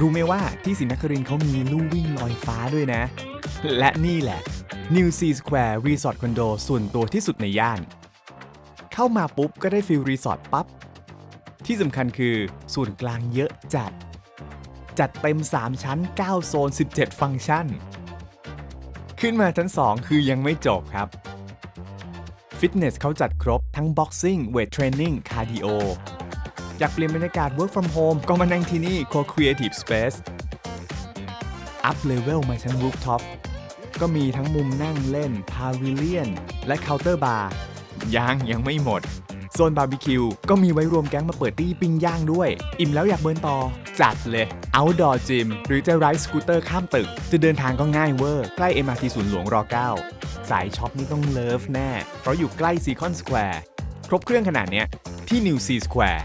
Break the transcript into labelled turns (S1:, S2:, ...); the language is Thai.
S1: รู้ไหมว่าที่ศรีนครินเขามีลู่วิ่งลอยฟ้าด้วยนะ และนี่แหละ New Sea Square Resort Condo ส่วนตัวที่สุดในย่าน เข้ามาปุ๊บก็ได้ฟิลรีสอร์ทปั๊บ ที่สำคัญคือส่วนกลางเยอะจัด จัดเต็ม 3 ชั้น 9 โซน 17 ฟังก์ชัน ขึ้นมาชั้น 2 คือยังไม่จบครับ ฟิตเนสเขาจัดครบทั้งบ็อกซิ่งเวทเทรนนิ่งคาร์ดิโอ อยากเปลี่ยนบรรยากาศ Work from Home ก็มานั่งที่นี่ Co Creative Space อัพเลเวลมาชั้น Rooftop ก็มีทั้งมุมนั่งเล่น พาวิเลียน และเคาน์เตอร์บาร์ยังยังไม่หมด โซนบาร์บีคิว ก็มีไว้รวมแก๊งมาเปิดตี้ปิ้งย่างด้วย อิ่มแล้วอยากเบิร์นต่อ จัดเลย Outdoor Gym หรือจะไรด์สกูตเตอร์ข้ามตึก จะเดินทางก็ง่ายเวอร์ ใกล้ MRT ศูนย์หลวงร9สายช็อปนี่ต้องเลิฟแน่ เพราะอยู่ใกล้ซีคอนสแควร์ครบเครื่องขนาดเนี้ยที่ New Sea Square